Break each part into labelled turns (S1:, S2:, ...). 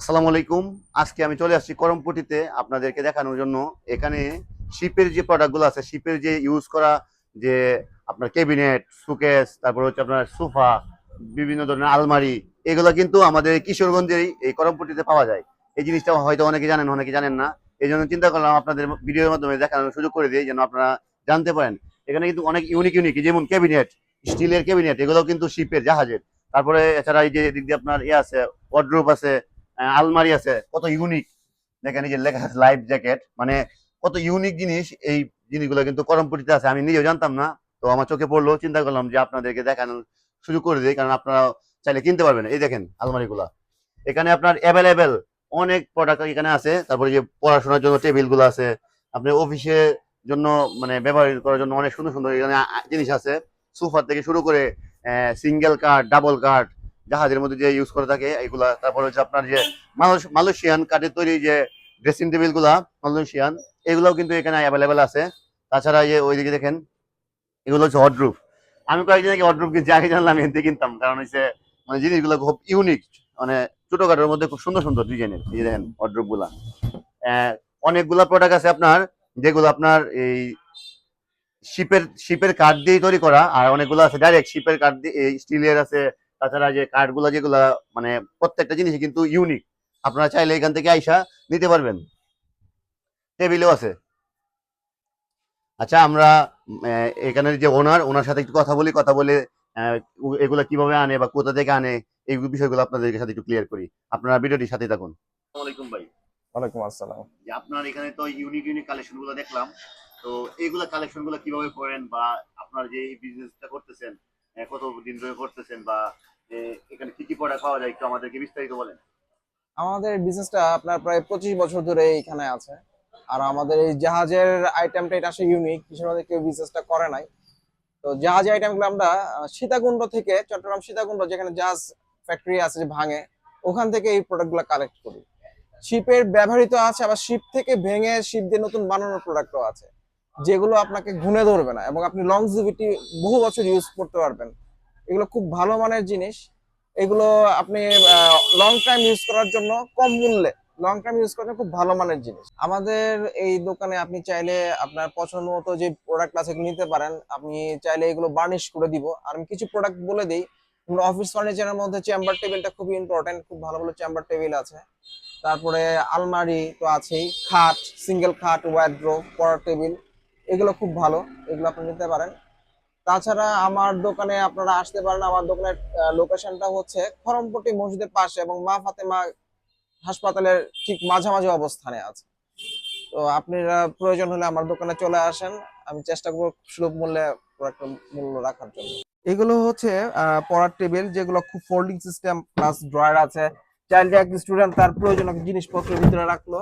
S1: আসসালামু আলাইকুম। আজকে আমি চলে আসছি করমপটিতে আপনাদেরকে দেখানোর জন্য। এখানে শিপের যে প্রোডাক্টগুলো আছে, শিপের যে ইউজ করা যে আপনার ক্যাবিনেট সুকেস তারপর হচ্ছে আপনার সোফা বিভিন্ন ধরনের আলমারি, এগুলো কিন্তু আমাদের কিশোরগঞ্জেই এই করমপটিতে পাওয়া যায়। এই জিনিসটা হয়তো অনেকে জানেন অনেকে জানেন না। এই জন্য চিন্তা করলাম আপনাদের ভিডিওর মাধ্যমে দেখানোর সুযোগ করে দিই, যেন আপনারা জানতে পারেন। এখানে কিন্তু অনেক ইউনিক ইউনিক যেমন ক্যাবিনেট স্টিলের ক্যাবিনেট এগুলো কিন্তু শিপের জাহাজের। তারপরে এছাড়া এই যে এদিক দিয়ে আপনার ইয়ে আছে ওয়ার্ড্রোপ আছে আলমারি আছে, কত ইউনিক দেখেন এই যে লেখা আছে লাইফ জ্যাকেট মানে কত ইউনিক জিনিস এই জিনিসগুলো কিন্তু করমপুরিতে আছে, আমি নিজেও জানতাম না। তো আমার চোখে পড়ল, চিন্তা করলাম যে আপনাদেরকে দেখানোর সুযোগ করে দিই, কারণ আপনারা চাইলে কিনতে পারবেন। এই দেখেন আলমারিগুলা। এখানে আপনার অ্যাভেলেবেল অনেক প্রোডাক্ট এখানে আছে, তারপরে যে পড়াশোনার জন্য টেবিলগুলো আছে, আপনি অফিসে জন্য মানে ব্যবহার করার জন্য অনেক সুন্দর সুন্দর এখানে জিনিস আছে। সোফা থেকে শুরু করে সিঙ্গেল কার্ড ডাবল কার্ড জাহাজের মধ্যে যে ইউজ করে থাকে এগুলা তারপর হচ্ছে আপনার যে মালয়েশ- মালয়েশিয়ান কাঠের তৈরি যে ড্রেসিং টেবিলগুলা মালয়েশিয়ান, এগুলোও কিন্তু এখানে অ্যাভেলেবেল আছে। তাছাড়া যে ওইদিকে দেখেন, এগুলো হচ্ছে হটরুফ আমি কয়েকদিন আগে হটরুফ কিনছি, আগে জানলাম এনতে কিনতাম। কারণ হচ্ছে মানে জিনিসগুলো খুব ইউনিক মানে ছোটখাটোর মধ্যে খুব সুন্দর সুন্দর ডিজাইনের, এই দেখেন হটরুফগুলা অনেকগুলা প্রোডাক্ট আছে আপনার, যেগুলো আপনার এই শিপের শিপের কাঠ দিয়ে তৈরি করা, আর অনেকগুলো আছে ডাইরেক্ট শিপের কাঠ দিয়ে স্টিলের আছে তাছাড়া যে কাঠগুলো যেগুলো মানে প্রত্যেকটা জিনিস কিন্তু ইউনিক আপনারা চাইলে এখান থেকে আইসা নিতে পারবেন। টেবিলও আছে। আচ্ছা আমরা এখানের যে ওনার ওনার সাথে একটু কথা বলি কথা বলে এগুলা কীভাবে আনে বা কোথা থেকে আনে এই বিষয়গুলো আপনাদের সাথে একটু ক্লিয়ার করি। আপনারা ভিডিওটির সাথে থাকুন। আসসালামু আলাইকুম ভাই।
S2: ওয়ালাইকুম আসসালাম।
S1: যে আপনার এখানে তো ইউনিক ইউনিক কালেকশনগুলো দেখলাম। তো এইগুলা কালেকশনগুলো কীভাবে করেন বা আপনার যে এই বিজনেসটা করতেছেন আহ, কত দিন ধরে করতেছেন বা এখানে কি কি প্রোডাক্ট পাওয়া যায় একটু আমাদেরকে বিস্তারিত বলেন।
S2: আমাদের বিজনেসটা আপনার প্রায় পঁচিশ বছর ধরে এখানে আছে। আর আমাদের এই জাহাজের আইটেমটা এটা আসলে ইউনিক কিসের কেউ বিজনেসটা করে নাই। তো জাহাজের আইটেমগুলো আমরা সীতাকুণ্ড থেকে চট্টগ্রাম সীতাকুণ্ড যেখানে জাহাজ ফ্যাক্টরি আছে যে ভাঙে ওখান থেকে এই প্রোডাক্টগুলো কালেক্ট করি। শিপের ব্যবহৃত আছে আবার শিপ থেকে ভেঙে শিপ দিয়ে নতুন বানানোর প্রোডাক্টও আছে। যেগুলো আপনাকে ঘুনে ধরবে না এবং আপনি লংজিভিটি বহু বছর ইউজ করতে পারবেন। এগুলো খুব ভালো মানের জিনিস। এগুলো আপনি লং টাইম ইউজ করার জন্য কম মূল্যে লং টাইম ইউজ করার খুব ভালো মানের জিনিস। আমাদের এই দোকানে আপনি চাইলে আপনার পছন্দ মতো যে প্রোডাক্ট আছে নিতে পারেন। আপনি চাইলে এগুলো বার্নিশ করে দিব। আর আমি কিছু প্রোডাক্ট বলে দিই। অফিস ফার্নিচারের মধ্যে চেম্বার টেবিলটা খুবই ইম্পর্টেন্ট খুব ভালো ভালো চেম্বার টেবিল আছে। তারপরে আলমারি তো আছেই, খাট সিঙ্গেল খাট ওয়ার্ড্রো পড়ার টেবিল এগুলো খুব ভালো, এগুলো আপনি নিতে পারেন। তাছাড়া আমার দোকানে আপনারা আসতে পারেন, আমার দোকানের লোকেশনটা হচ্ছে খরমপট্টি মসজিদের পাশে এবং মা ফাতেমা হাসপাতালের ঠিক মাঝামাঝি অবস্থানে আছে। তো আপনারা প্রয়োজন হলে আমার দোকানে চলে আসেন, আমি চেষ্টা করব সুলভ মূল্যে প্রোডাক্টের মূল্য রাখার জন্য। এগুলো হচ্ছে পড়ার টেবিল, যেগুলো খুব ফোল্ডিং সিস্টেম প্লাস ড্রয়ার আছে। চাইল্ড স্টুডেন্ট তার প্রয়োজনীয় জিনিসপত্র ভিতরে রাখল,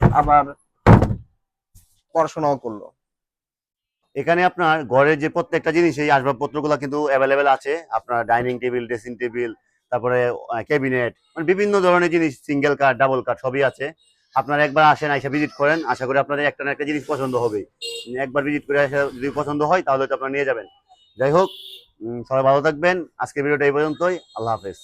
S2: আবার পড়াশোনাও করল।
S1: এখানে আপনার ঘরের যে প্রত্যেকটা জিনিস, এই আসবাবপত্রগুলো কিন্তু অ্যাভেলেবেল আছে। আপনার ডাইনিং টেবিল ড্রেসিং টেবিল তারপরে ক্যাবিনেট মানে বিভিন্ন ধরনের জিনিস সিঙ্গেল কাঠ ডাবল কাঠ সবই আছে। আপনারা একবার আসেন, আইসা ভিজিট করেন। আশা করি আপনাদের একটা না একটা জিনিস পছন্দ হবে। একবার ভিজিট করে আসা যদি পছন্দ হয়, তাহলে তো আপনারা নিয়ে যাবেন। যাই হোক সবাই ভালো থাকবেন। আজকের ভিডিওটা এই পর্যন্তই। আল্লাহ হাফেজ।